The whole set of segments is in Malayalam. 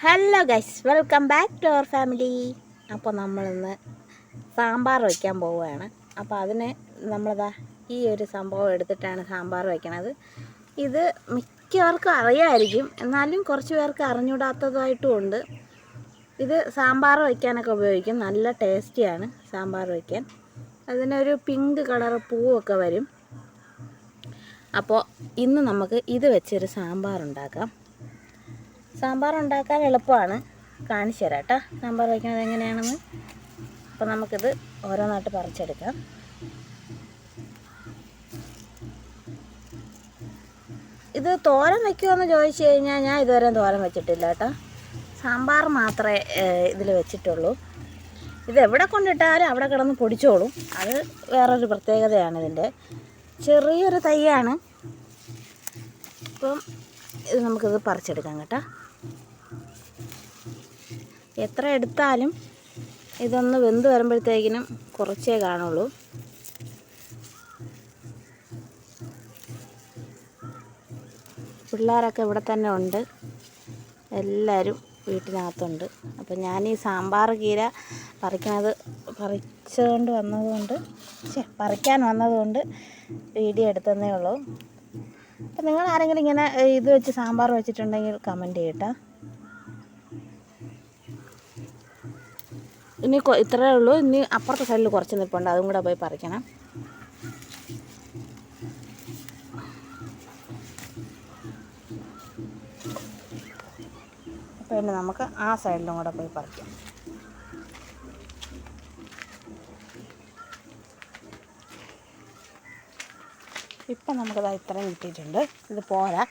Hello guys welcome back to our family അപ്പോൾ നമ്മളിന്ന് സാമ്പാർ വയ്ക്കാൻ പോവുകയാണ്. അപ്പോൾ അതിന് നമ്മളിതാ ഈ ഒരു സംഭവം എടുത്തിട്ടാണ് സാമ്പാർ വയ്ക്കണത്. ഇത് മിക്കവർക്കും അറിയായിരിക്കും. എന്നാലും കുറച്ച് പേർക്ക് അറിഞ്ഞൂടാത്തതായിട്ടും ഉണ്ട്. ഇത് സാമ്പാർ വയ്ക്കാനൊക്കെ ഉപയോഗിക്കും. നല്ല ടേസ്റ്റിയാണ് സാമ്പാർ വയ്ക്കാൻ. അതിനൊരു പിങ്ക് കളർ പൂവൊക്കെ വരും. അപ്പോൾ ഇന്ന് നമുക്ക് ഇത് വെച്ചൊരു സാമ്പാർ ഉണ്ടാക്കാം. സാമ്പാർ ഉണ്ടാക്കാൻ എളുപ്പമാണ്. കാണിച്ചു തരാം കേട്ടോ. സാമ്പാർ വയ്ക്കുന്നത് എങ്ങനെയാണെന്ന്. അപ്പോൾ നമുക്കിത് ഓരോന്നായിട്ട് പറിച്ചെടുക്കാം. ഇത് തോരൻ വെക്കുമെന്ന് ചോദിച്ചു കഴിഞ്ഞാൽ ഞാൻ ഇതുവരെ തോരൻ വെച്ചിട്ടില്ല കേട്ടോ. സാമ്പാർ മാത്രമേ ഇതിൽ വെച്ചിട്ടുള്ളൂ. ഇത് എവിടെ കൊണ്ടിട്ടാലും അവിടെ കിടന്ന് പൊടിച്ചോളും. അത് വേറൊരു പ്രത്യേകതയാണ് ഇതിന്റെ ചെറിയൊരു തൈയാണ്. അപ്പം ഇത് നമുക്കിത് പറിച്ചെടുക്കാം കേട്ടോ. എത്ര എടുത്താലും ഇതൊന്ന് വെന്ത് വരുമ്പോഴത്തേക്കിനും കുറച്ചേ കാണുള്ളൂ. പിള്ളേരൊക്കെ ഇവിടെ തന്നെ ഉണ്ട്. എല്ലാവരും വീട്ടിനകത്തുണ്ട്. അപ്പം ഞാൻ ഈ സാമ്പാർ കീര പറിക്കണത് പറിച്ചുകൊണ്ട് വന്നതുകൊണ്ട് ഛെ, പറിക്കാൻ വന്നതുകൊണ്ട് വീഡിയോ എടുത്തതേ ഉള്ളൂ. അപ്പം നിങ്ങൾ ആരെങ്കിലും ഇങ്ങനെ ഇത് വെച്ച് സാമ്പാർ വെച്ചിട്ടുണ്ടെങ്കിൽ കമന്റ് ചെയ്യട്ടോ. ഇനി ഇത്രയേ ഉള്ളൂ. ഇനി അപ്പുറത്തെ സൈഡിൽ കുറച്ച് നിൽപ്പുണ്ട്. അതും കൂടെ പോയി പറിക്കണം. പിന്നെ നമുക്ക് ആ സൈഡിലും കൂടെ പോയി പറിക്കാം. ഇപ്പം നമുക്കത് ഇത്രയും കിട്ടിയിട്ടുണ്ട്. ഇത് പോരാ.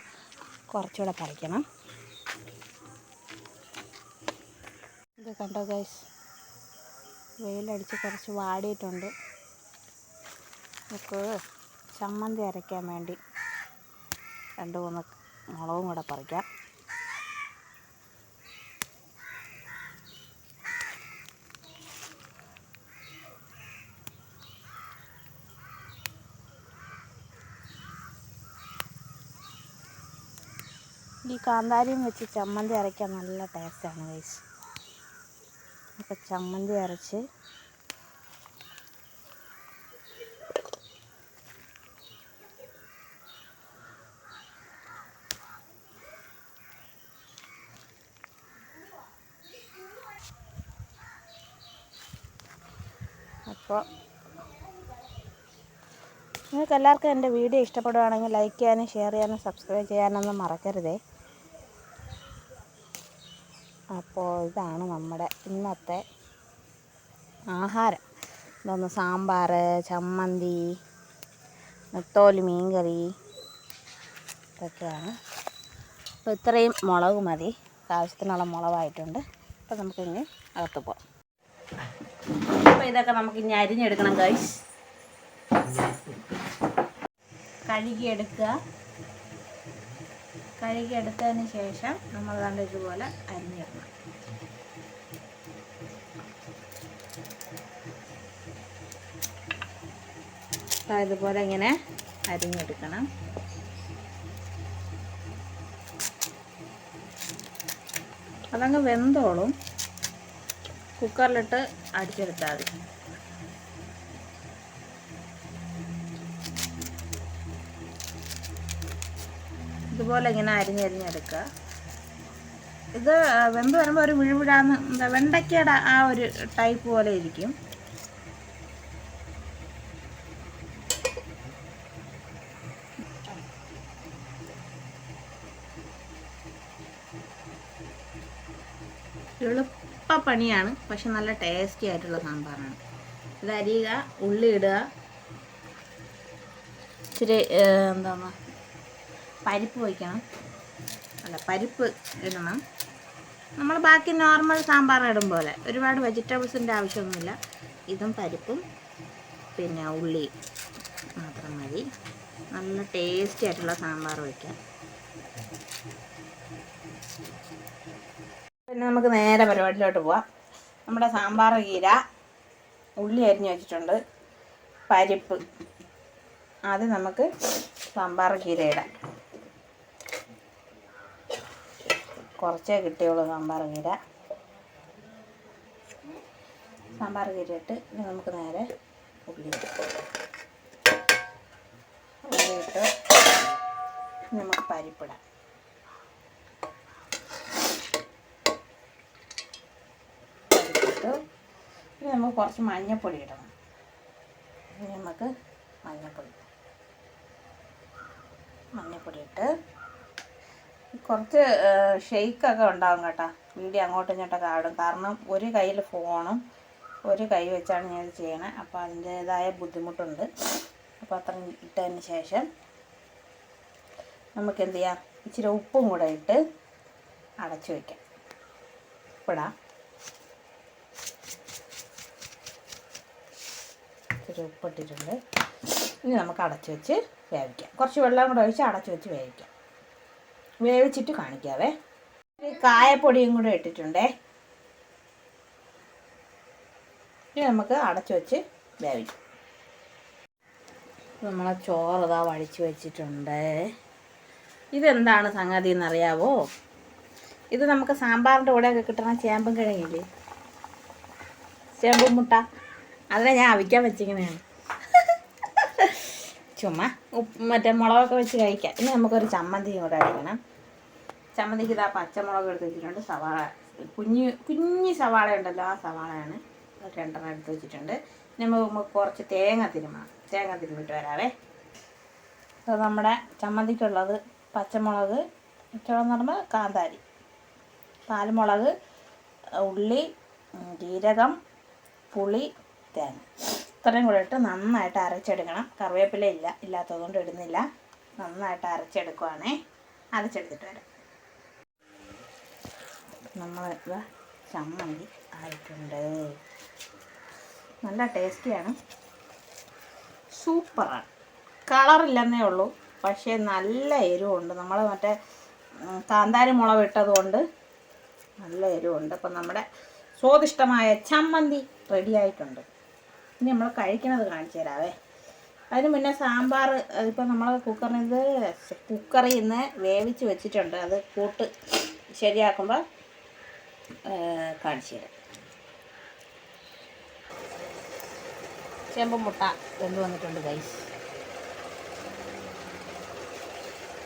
കുറച്ചുകൂടെ പറിക്കണം. ഇത് കണ്ടോ ഗൈസ് വെയിലടിച്ച് കുറച്ച് വാടിയിട്ടുണ്ട്. നമുക്ക് ചമ്മന്തി അരയ്ക്കാൻ വേണ്ടി രണ്ട് മൂന്ന് മുളകും കൂടെ പറിക്കാം. ഈ കാന്താരിയും വെച്ച് ചമ്മന്തി അരയ്ക്കാൻ നല്ല ടേസ്റ്റാണ് ഗൈസ്. അപ്പോൾ ചമ്മന്തി അരച്ച്. അപ്പോൾ നിങ്ങൾക്ക് എല്ലാവർക്കും എന്റെ വീഡിയോ ഇഷ്ടപ്പെടുകയാണെങ്കിൽ ലൈക്ക് ചെയ്യാനും ഷെയർ ചെയ്യാനും സബ്സ്ക്രൈബ് ചെയ്യാനൊന്നും മറക്കരുതേ. അപ്പോൾ ഇതാണ് നമ്മുടെ ഇന്നത്തെ ആഹാരം. ഇതൊന്ന് സാമ്പാർ ചമ്മന്തി നെത്തോലി മീൻകറി ഇതൊക്കെയാണ്. അപ്പോൾ ഇത്രയും മുളക് മതി. ആവശ്യത്തിനുള്ള മുളകായിട്ടുണ്ട്. അപ്പോൾ നമുക്കിനി അകത്ത് പോകാം അപ്പോൾ ഇതൊക്കെ നമുക്ക് ഇനി അരിഞ്ഞെടുക്കണം ഗൈസ് കഴുകിയെടുക്കുക. കഴുകിയെടുത്തതിന് ശേഷം നമ്മൾ കണ്ടിതുപോലെ അരിഞ്ഞിടണം ഇതുപോലെ ഇങ്ങനെ അരിഞ്ഞെടുക്കണം. അതങ്ങ് വെന്തോളും. കുക്കറിലിട്ട് അടിച്ചെടുത്താൽ മതി. ഇതുപോലെ ഇങ്ങനെ അരിഞ്ഞരിഞ്ഞെടുക്കുക ഇത് വെന്ത് വരുമ്പോൾ ഒരു വിഴുവിഴാന്ന് എന്താ വെണ്ടയ്ക്കയുടെ ആ ഒരു ടൈപ്പ് പോലെ ഇരിക്കും. എളുപ്പപ്പണിയാണ് പക്ഷെ നല്ല ടേസ്റ്റി ആയിട്ടുള്ള സാമ്പാറാണ്. ഇത് അരിയുക ഉള്ളി ഇടുക. ഇച്ചിരി എന്താണ്? പരിപ്പ് വയ്ക്കണം അല്ല പരിപ്പ് ഇടണം. നമ്മൾ ബാക്കി നോർമൽ സാമ്പാർ ഇടും പോലെ. ഒരുപാട് വെജിറ്റബിൾസിന്റെ ആവശ്യമൊന്നുമില്ല. ഇതും പരിപ്പും പിന്നെ ഉള്ളി മാത്രം മതി. നല്ല ടേസ്റ്റി ആയിട്ടുള്ള സാമ്പാർ വയ്ക്കാം പിന്നെ നമുക്ക് നേരെ പരിപാടിയിലോട്ട് പോവാം. നമ്മുടെ സാമ്പാർ കീര ഉള്ളി അരിഞ്ഞ് വെച്ചിട്ടുണ്ട്. പരിപ്പ്. ആദ്യം നമുക്ക് സാമ്പാർ കീര ഇടാം. കുറച്ചേ കിട്ടിയുള്ളൂ സാമ്പാർ കീര. സാമ്പാർ കീര ഇട്ട് ഇനി നമുക്ക് നേരെ ഉള്ളി. ഉള്ളി ഇട്ട് നമുക്ക് പരിപ്പിടാം പരിപ്പിട്ട് ഇനി നമുക്ക് കുറച്ച് മഞ്ഞൾപ്പൊടി ഇടണം. ഇനി നമുക്ക് മഞ്ഞൾപ്പൊടി മഞ്ഞൾപ്പൊടി ഇട്ട് കുറച്ച് ഷെയ്ക്കൊക്കെ ഉണ്ടാവും കേട്ടോ. വീഡിയോ അങ്ങോട്ടും ഇങ്ങോട്ടൊക്കെ ആടും. കാരണം ഒരു കയ്യിൽ ഫോണും ഒരു കൈ വെച്ചാണ് ഞാൻ ചെയ്യണത് അപ്പോൾ അതിന്റേതായ ബുദ്ധിമുട്ടുണ്ട്. അപ്പോൾ അത്ര ഇട്ടതിന് ശേഷം നമുക്ക് എന്ത് ചെയ്യാം? ഇച്ചിരി ഉപ്പും കൂടെ ഇട്ട് അടച്ചു വയ്ക്കാം ഉപ്പിടാം ഇച്ചിരി ഉപ്പിട്ടിട്ടുണ്ട്. ഇനി നമുക്ക് അടച്ചു വെച്ച് വേവിക്കാം. കുറച്ച് വെള്ളം കൂടെ ഒഴിച്ച് അടച്ചു വെച്ച് വേവിക്കാം. വേവിച്ചിട്ട് കാണിക്കാവേ. കായപ്പൊടിയും കൂടെ ഇട്ടിട്ടുണ്ടേ. ഇനി നമുക്ക് അടച്ചു വെച്ച് വേവിക്കാം. നമ്മളെ ചോറ് ഇതാ വടിച്ച് വെച്ചിട്ടുണ്ട്. ഇതെന്താണ് സംഗതി എന്നറിയാവോ? ഇത് നമുക്ക് സാമ്പാറിന്റെ കൂടെയൊക്കെ കിട്ടണം ചേമ്പും കിഴങ്ങില്ലേ? ചേമ്പും മുട്ട. അതിനെ ഞാൻ അവിക്കാൻ വെച്ചിങ്ങനെയാണ് ചുമ്മാ ഉപ്പ് മറ്റേ മുളകൊക്കെ വെച്ച് കഴിക്കാം. ഇനി നമുക്കൊരു ചമ്മന്തിയും കൂടെ അടിക്കണം ചമ്മന്തിക്ക് ഇതാ പച്ചമുളക് എടുത്ത് വെച്ചിട്ടുണ്ട്. സവാള കുഞ്ഞ് കുഞ്ഞ് സവാള ഉണ്ടല്ലോ ആ സവാളയാണ് രണ്ടെണ്ണം എടുത്ത് വെച്ചിട്ടുണ്ട്. നമുക്ക് കുറച്ച് തേങ്ങ തിരുമണം തേങ്ങ തിരുമിട്ട് വരാവേ. അപ്പോൾ നമ്മുടെ ചമ്മന്തിക്കുള്ളത് പച്ചമുളക് ചുവന്ന് പറയുമ്പോൾ കാന്താരി പാൽമുളക് ഉള്ളി ജീരകം പുളി തേങ്ങ ഇത്രയും കൂടെ ഇട്ട് നന്നായിട്ട് അരച്ചെടുക്കണം. കറിവേപ്പില ഇല്ല ഇല്ലാത്തതുകൊണ്ട് ഇടുന്നില്ല. നന്നായിട്ട് അരച്ചെടുക്കുവാണേ. അരച്ചെടുത്തിട്ട് വരാം. നമ്മൾ ചമ്മന്തി ആയിട്ടുണ്ട്. നല്ല ടേസ്റ്റിയാണ്. സൂപ്പറാണ്. കളറില്ലെന്നേ ഉള്ളൂ. പക്ഷേ നല്ല എരിവുണ്ട്. നമ്മൾ മറ്റേ കാന്താരി മുളക് ഇട്ടതുകൊണ്ട് നല്ല എരിവുണ്ട്. അപ്പം നമ്മുടെ സ്വാദിഷ്ടമായ ചമ്മന്തി റെഡി ആയിട്ടുണ്ട്. ഇനി നമ്മൾ കഴിക്കണത് കാണിച്ചു തരാവേ. അതിന് മുന്നേ സാമ്പാർ അതിപ്പോൾ നമ്മൾ കുക്കറിൽ നിന്ന് കുക്കറിൽ നിന്ന് വേവിച്ച് വെച്ചിട്ടുണ്ട്. അത് കൂട്ട് ശരിയാക്കുമ്പോൾ കാണിച്ചു തരാം. ചെമ്പ് മുട്ട വെന്ത് വന്നിട്ടുണ്ട് ഗൈസ്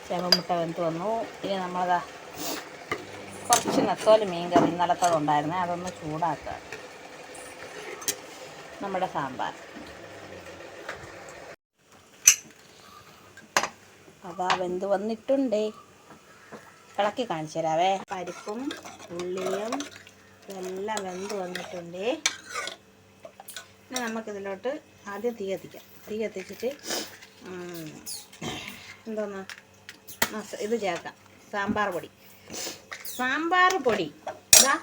ചെമ്പ് മുട്ട വെന്ത് വന്നു. ഇനി നമ്മളതാ കുറച്ച് നെത്തോൽ മീൻ കറി ഇന്നലത്തത് ഉണ്ടായിരുന്നേ അതൊന്ന് ചൂടാക്കുക. നമ്മുടെ സാമ്പാർ. അവ വെന്ത് വന്നിട്ടുണ്ടേ. ഇളക്കി കാണിച്ചു തരാവേ. പരിപ്പും ഉള്ളിയും എല്ലാം വെന്ത് വന്നിട്ടുണ്ടേ. പിന്നെ നമുക്കിതിലോട്ട് ആദ്യം തീ കത്തിക്കാം. തീ കത്തിച്ചിട്ട് എന്തോന്ന്? ഇത് ചേർക്കാം. സാമ്പാർ പൊടി. സാമ്പാർ പൊടി. ഇതാ.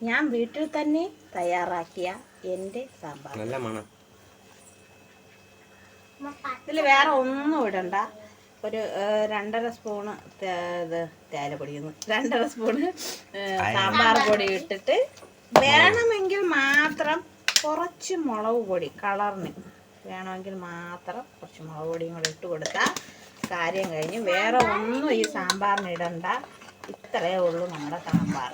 ഞാൻ വീട്ടിൽ തന്നെ തയ്യാറാക്കിയ എന്റെ സാമ്പാർ. നല്ല മണം. ഇതിൽ വേറെ ഒന്നും ഇടണ്ട. ഒരു രണ്ടര സ്പൂണ് ഇത് രണ്ടര സ്പൂണ് സാമ്പാർ പൊടി ഇട്ടിട്ട് വേണമെങ്കിൽ മാത്രം കുറച്ച് മുളക് പൊടി കളറിന് വേണമെങ്കിൽ മാത്രം കുറച്ച് മുളക് പൊടിയും കൂടെ ഇട്ട് കൊടുത്താൽ കാര്യം കഴിഞ്ഞ് വേറെ ഒന്നും ഈ സാമ്പാറിന് ഇടണ്ട. ഇത്രയേ ഉള്ളൂ നമ്മുടെ സാമ്പാർ.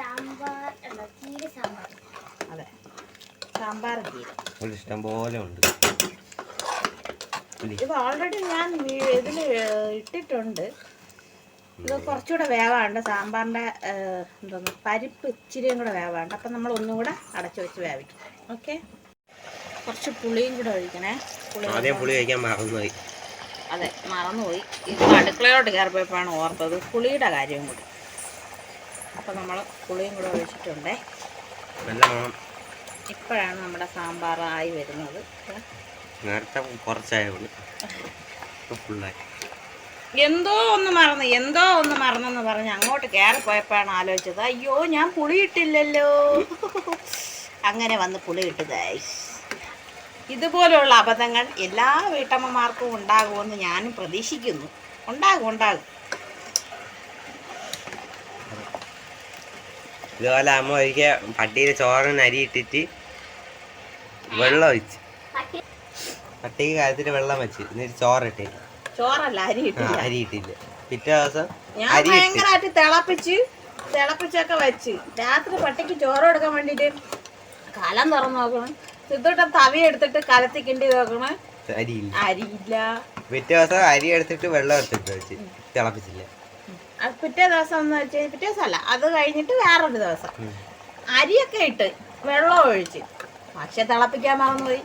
സാമ്പാർ അല്ല ചീര സാമ്പാർ. അതെ. സാമ്പാർ ജീര ഒരു ഇഷ്ടം പോലെ ഉണ്ട്? ഇത് ഓൾറെഡി ഞാൻ ഇതിൽ ഇട്ടിട്ടുണ്ട്. ഇത് കുറച്ചുകൂടെ വേവാണ്ട്. സാമ്പാറിന്റെ എന്തോന്ന് പരിപ്പ് ഇച്ചിരിയും കൂടെ വേവാണ്ട്. അപ്പം നമ്മൾ ഒന്നും കൂടെ അടച്ചു വെച്ച് വേവിക്കും. ഓക്കെ? കുറച്ച് പുളിയും കൂടെ ഒഴിക്കണേ. പുളി ആദ്യം പുളി കഴിക്കാൻ മറന്നുപോയി. അതെ മറന്നുപോയി. ഇത് അടുക്കളയോട്ട് കയറിപ്പോയപ്പോഴാണ് ഓർത്തത്. പുളിയുടെ കാര്യം കൂടി. അപ്പം നമ്മൾ പുളിയും കൂടെ ഒഴിച്ചിട്ടുണ്ടേ. ഇപ്പോഴാണ് നമ്മുടെ സാമ്പാർ ആയി വരുന്നത്. നേരത്തെ ഫുള്ളായി എന്തോ ഒന്ന് മറന്നു എന്തോ ഒന്ന് മറന്നെന്ന് പറഞ്ഞ് അങ്ങോട്ട് കയറിപ്പോയപ്പോഴാണ് ആലോചിച്ചത്. അയ്യോ ഞാൻ പുളി ഇട്ടില്ലല്ലോ അങ്ങനെ വന്ന് പുളി ഇട്ടു ഇതുപോലുള്ള അബദ്ധങ്ങൾ എല്ലാ വീട്ടമ്മമാർക്കും ഉണ്ടാകുമെന്ന് ഞാനും പ്രതീക്ഷിക്കുന്നു. ഉണ്ടാകും ഉണ്ടാകും. ഇതുപോലെ അമ്മ ഒരിക്കൽ പട്ടിയിൽ ചോറിന് അരി ഇട്ടിട്ട് വെള്ളം ഒഴിച്ച്. പട്ടിക്ക് കാര്യത്തിൽ വെള്ളം വെച്ച്. എന്നിട്ട് ചോറിട്ടില്ല ചോറല്ല അരി ഇട്ടില്ല. അരി ഇട്ടില്ല. പിറ്റേ ദിവസം ഞാൻ ഭയങ്കരമായിട്ട് തിളപ്പിച്ച് തിളപ്പിച്ചൊക്കെ വെച്ച്. രാത്രി പട്ടിക്ക് ചോറ് കൊടുക്കാൻ വേണ്ടിട്ട് കലം തുറന്നു നോക്കണം. സിദ്ധോട്ട തവി എടുത്തിട്ട് കലത്തിക്കിണ്ടി നോക്കണം. അരിയില്ല അരിയില്ല പിറ്റേ ദിവസം അരി എടുത്തിട്ട് വെള്ളം എടുത്തിട്ട് വെച്ച്. തിളപ്പിച്ചില്ല. പിറ്റേ ദിവസം എന്ന് വെച്ചാൽ പിറ്റേ ദിവസം അല്ല അത് കഴിഞ്ഞിട്ട് വേറൊരു ദിവസം. അരിയൊക്കെ ഇട്ട് വെള്ളം ഒഴിച്ച്. പക്ഷെ തിളപ്പിക്കാൻ മറന്നുപോയി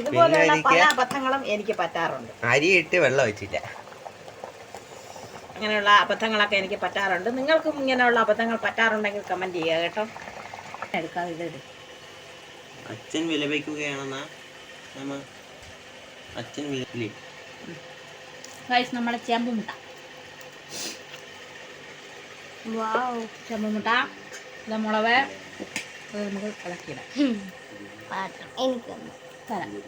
ഇതുപോലെയുള്ള പല അബദ്ധങ്ങളും എനിക്ക് പറ്റാറുണ്ട്. അരി ഇട്ട് വെള്ളം ഒഴിച്ചില്ല. അങ്ങനെയുള്ള അബദ്ധങ്ങളൊക്കെ എനിക്ക് പറ്റാറുണ്ട്. നിങ്ങൾക്കും ഇങ്ങനെയുള്ള അബദ്ധങ്ങൾ പറ്റാറുണ്ടെങ്കിൽ കമന്റ് ചെയ്യുക കേട്ടോ. എടുക്കാം ഇത്. അച്ഛൻ വിലപിക്കുകയാണെന്നാ നമ്മ അച്ഛൻ വിലപ്പില്ലേ ഗൈസ് നമ്മുടെ ചെമ്പുമുട്ട. വാവ് ചെമ്പുമുട്ട മുളക് അത് നമുക്ക് ഇളക്കിയിടാം. എനിക്കൊന്ന് തരാം.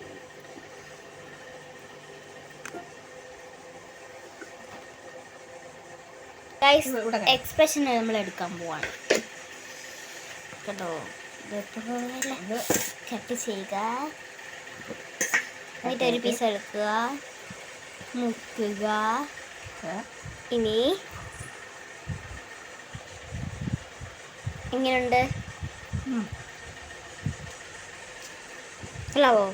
എക്സ്പ്രഷൻ നമ്മൾ എടുക്കാൻ പോവാണ്. കേട്ടോ? ഇത്. കട്ട് ചെയ്യുക. എന്നിട്ട് ഒരു പീസ് എടുക്കുക. മുക്കുക. ഇനി എങ്ങനെയുണ്ട് അല്ലാവോ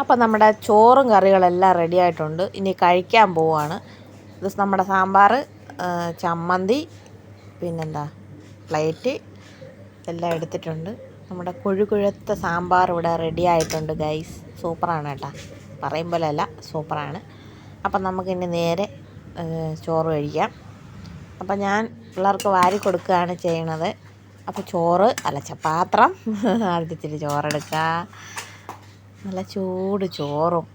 അപ്പം നമ്മുടെ ചോറും കറികളെല്ലാം റെഡി ആയിട്ടുണ്ട്. ഇനി കഴിക്കാൻ പോവാണ്. ഇത് നമ്മുടെ സാമ്പാർ ചമ്മന്തി പിന്നെന്താ? പ്ലേറ്റ് എല്ലാം എടുത്തിട്ടുണ്ട്. നമ്മുടെ കുഴുകുഴത്ത സാമ്പാർ ഇവിടെ റെഡി ആയിട്ടുണ്ട് ഗൈസ് സൂപ്പറാണ് കേട്ടോ. പറയും പോലെ അല്ല സൂപ്പറാണ്. അപ്പം നമുക്കിനി നേരെ ചോറ് കഴിക്കാം. അപ്പം ഞാൻ പിള്ളേർക്ക് വാരി കൊടുക്കുകയാണ് ചെയ്യണത്. അപ്പോൾ ചോറ് അലച്ച പാത്രം ആദ്യത്തിരി ചോറെടുക്കുക. നല്ല ചൂട് ചോറും.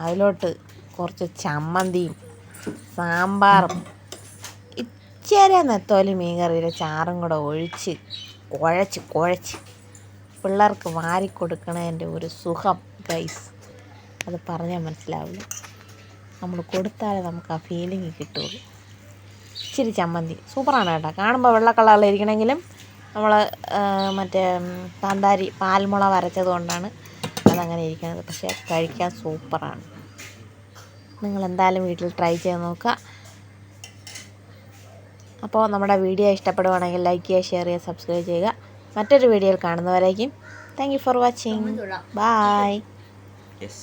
അതിലോട്ട് കുറച്ച് ചമ്മന്തിയും സാമ്പാറും. ഇച്ചിരി നെത്തോലി മീൻ കറിയുടെ ചാറും കൂടെ ഒഴിച്ച് കുഴച്ച് കുഴച്ച് പിള്ളേർക്ക് വാരി കൊടുക്കണതിന്റെ ഒരു സുഖം ഗൈസ് അത് പറഞ്ഞാൽ മനസ്സിലാവില്ല. നമ്മൾ കൊടുത്താലേ നമുക്ക് ആ ഫീലിംഗ് കിട്ടുള്ളൂ. ഇച്ചിരി ചമ്മന്തി. സൂപ്പറാണ് കേട്ടോ. കാണുമ്പോൾ വെള്ള കളറിലിരിക്കണമെങ്കിലും നമ്മൾ മറ്റേ കാന്താരി പാൽമുള വരച്ചത് കൊണ്ടാണ് അതങ്ങനെ ഇരിക്കുന്നത്. പക്ഷേ കഴിക്കാൻ സൂപ്പറാണ്. നിങ്ങൾ എന്തായാലും വീട്ടിൽ ട്രൈ ചെയ്ത് നോക്കുക. അപ്പോൾ നമ്മുടെ വീഡിയോ ഇഷ്ടപ്പെടുവാണെങ്കിൽ ലൈക്ക് ചെയ്യുക ഷെയർ ചെയ്യുക സബ്സ്ക്രൈബ് ചെയ്യുക. മറ്റൊരു വീഡിയോയിൽ കാണുന്നവരേക്കും thank you for watching bye yes